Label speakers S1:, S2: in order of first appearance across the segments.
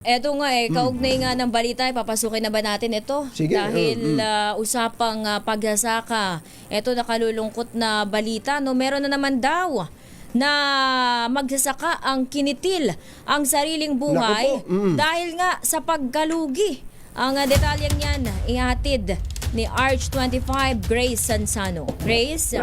S1: Eto nga eh, kaugnay nga ng balita, papasukin na ba natin ito?
S2: Sige,
S1: Dahil
S2: mm, mm.
S1: ah, usapang ah, pagsasaka. Ito nakalulungkot na balita, no meron na naman daw na magsasaka ang kinitil ang sariling buhay
S2: Naku po, mm.
S1: dahil nga sa pagkalugi. Ang uh, detalyeng yan, ihatid ni Arch 25 Grace Sansano. Grace?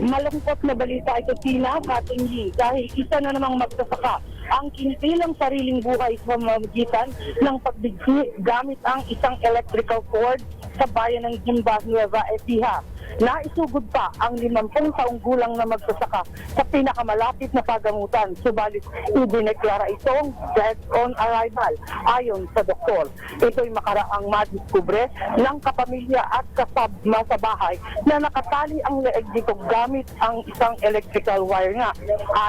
S3: Malungkot na balita ito, Tina, Katinggi, dahil isa na namang magsasaka ang kinitilang sariling buhay sa pamamagitan ng pagbigsi gamit ang isang electrical cord sa bayan ng Gimba, Nueva Ecija. Naisugod pa ang 50 taong gulang na magsasaka sa pinakamalapit na pagamutan. Subalit, idineklara itong dead on arrival ayon sa doktor. Ito'y makaraang madiskubre ng kapamilya at kasabma sa bahay na nakatali ang leeg dito gamit ang isang electrical wire nga.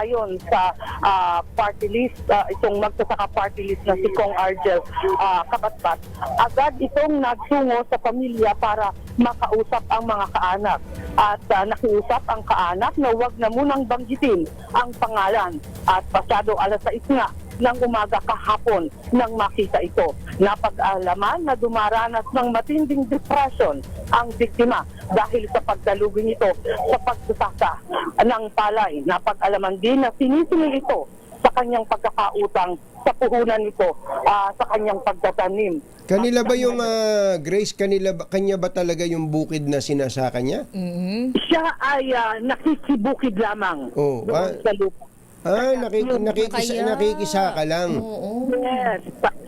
S3: Ayon sa ah, party list, ah, itong magsasaka party list na si Kong Argel ah, Kabatbat, agad itong nagsungo sa pamilya para makausap ang mga kaanak. At ah, nakiusap ang kaanak na huwag na munang banggitin ang pangalan. At pasado alas 6 nga ng umaga kahapon nang makita ito. Napag-alaman na dumaranas ng matinding depression ang biktima dahil sa pagdalugi nito sa pagsasaka ng palay. Napag-alaman din na sinisingil ito sa kanyang pagkakautang sa puhunan nito ah, sa kanyang pagtatanim.
S2: Kanila ba yung ah, Grace, kanila ba, kanya ba talaga yung bukid na sinasaka niya?
S1: Mhm.
S3: Siya ay ah, nakikibukid lamang
S2: Oh,
S3: doon
S2: ah.
S3: sa lupa.
S2: Ah, nakik, nakikisa,
S1: Kaya-
S2: nakikisaka lang.
S1: Oo.
S3: Yes,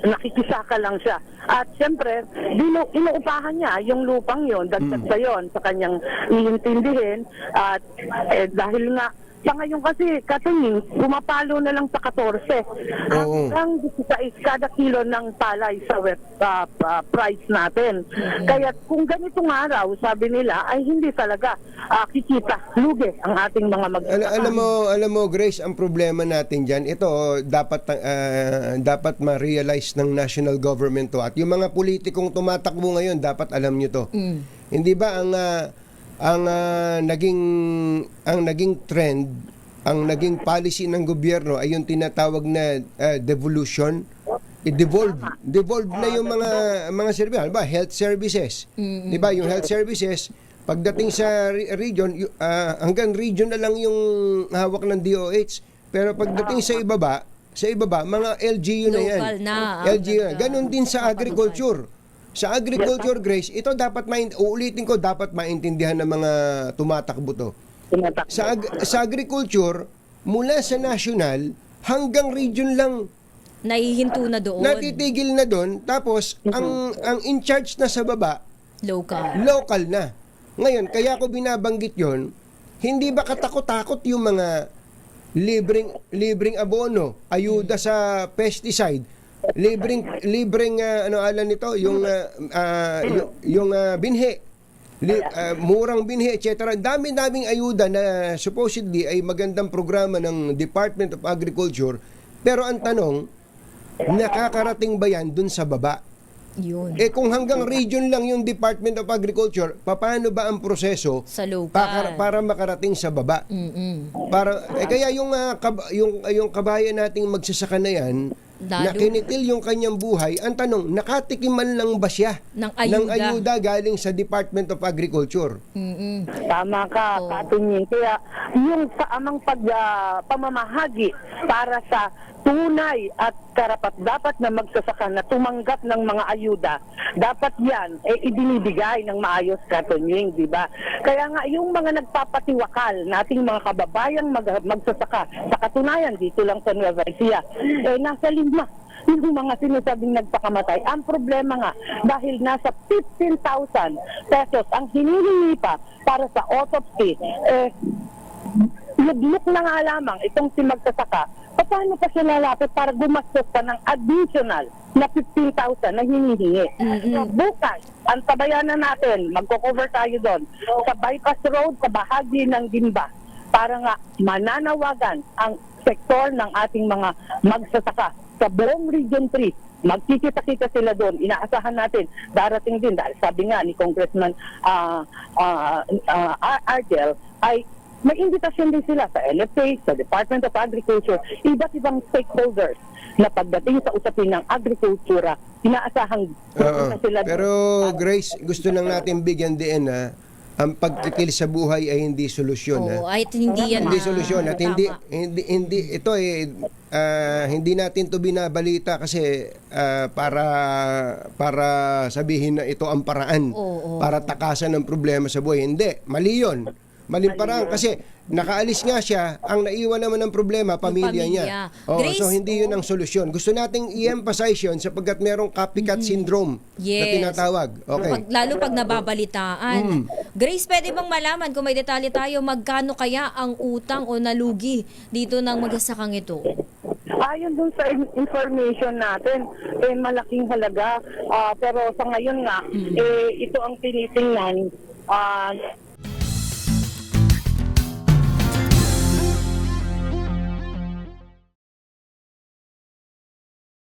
S3: nakikisaka lang siya. At siyempre, dinu, inuupahan niya yung lupang yon, dagdag
S2: Mm.
S3: sa yon sa kanyang iintindihin. At eh, dahil nga, sa ngayon kasi, katingin, pumapalo na lang sa 14.
S2: Oo.
S3: Hanggang 16 kada kilo ng palay sa wet ah, ah, price natin. Kaya kung ganitong araw, sabi nila, ay hindi talaga ah, kikita, lugi ang ating mga mag
S2: Al- alam mo, alam mo Grace, ang problema natin diyan, ito oh, dapat ah, dapat ma-realize ng national government to at yung mga politikong tumatakbo ngayon dapat alam niyo to.
S1: Mm.
S2: Hindi ba ang ah, ang ah, naging ang naging trend, ang naging policy ng gobyerno ay yung tinatawag na ah, devolution. I-devolve devolve na yung mga mga service ba health services. Di ba yung health services pagdating sa re- region ah, hanggang region na lang yung hawak ng DOH pero pagdating sa ibaba sa ibaba mga LGU na yan.
S1: Local na.
S2: LGU na. Ganun din sa agriculture sa agriculture grace ito dapat main uulitin ko dapat maintindihan ng mga tumatakbo to.
S3: Tinatak-
S2: sa ag- sa agriculture mula sa national hanggang region lang.
S1: Nahihinto na doon.
S2: natitigil na doon. Tapos ang ang in charge na sa baba
S1: Local.
S2: local na. Ngayon kaya ko binabanggit yon hindi ba katakot-takot yung mga libreng libreng abono ayuda sa pesticide libreng libreng ah, ano alam nito yung ah, ah, yung, yung ah, binhi Li, ah, murang binhi etc dami-daming ayuda na supposedly ay magandang programa ng Department of Agriculture pero ang tanong nakakarating ba yan dun sa baba
S1: Yun.
S2: eh kung hanggang region lang yung Department of Agriculture, paano ba ang proseso
S1: Sa local.
S2: para, para makarating sa baba?
S1: Mm-mm.
S2: Para eh, kaya yung ah, kab- yung yung kabayan nating magsasaka na yan,
S1: Lalo.
S2: na kinitil yung kanyang buhay, ang tanong, nakatikim man lang ba siya
S1: Ng ayuda.
S2: ayuda galing sa Department of Agriculture?
S1: Mm-mm.
S3: Tama ka,
S1: Oo.
S3: Katingin. Kaya yung kaamang pag, ah, pamamahagi para sa tunay at karapat dapat na magsasaka na tumanggap ng mga ayuda, dapat yan eh, ibinibigay ng maayos katunying, di ba? Kaya nga yung mga nagpapatiwakal nating mga kababayang mag, magsasaka, sa katunayan dito lang sa Nueva Ecija, eh nasa lima yung mga sinasabing nagpakamatay. Ang problema nga, dahil nasa 15,000 pesos ang hinihingi pa para sa autopsy, eh, lugmok na nga lamang itong si magsasaka, paano pa siya lalapit para gumastos pa ng additional na 15,000 na hinihingi. So, bukas, ang tabayanan natin, magko-cover tayo doon, sa bypass road, sa bahagi ng Gimba, para nga mananawagan ang sektor ng ating mga magsasaka sa buong Region 3 magkikita-kita sila doon. Inaasahan natin darating din dahil sabi nga ni Congressman ah ah, Ar- Argel ay may invitation din sila sa LFA, sa Department of Agriculture, iba't ibang stakeholders na pagdating sa usapin ng agrikultura, inaasahang na sila
S2: Pero Grace, gusto lang natin bigyan din na ang pagkikil sa buhay ay hindi solusyon.
S1: Oo,
S2: ha?
S1: ay hindi yan
S2: hindi solusyon at hindi
S1: tama.
S2: hindi hindi ito eh ah, hindi natin to binabalita kasi ah, para para sabihin na ito ang paraan
S1: Oo, oo.
S2: para takasan ng problema sa buhay. Hindi, mali 'yon. Maling paraan kasi nakaalis nga siya, ang naiwan naman ng problema pamilya,
S1: pamilya.
S2: niya. Oo,
S1: Grace,
S2: so hindi 'yun ang solusyon. Gusto nating i-emphasize 'yon sapagkat merong copycat syndrome na.
S1: Yes.
S2: tinatawag. Okay.
S1: Pag, lalo pag nababalitaan.
S2: Mm.
S1: Grace, pwede bang malaman kung may detalye tayo magkano kaya ang utang o nalugi dito ng magsasakang ito?
S3: Ayon dun sa in- information natin, eh, malaking halaga. Ah, pero sa ngayon nga, eh, ito ang tinitingnan. ah,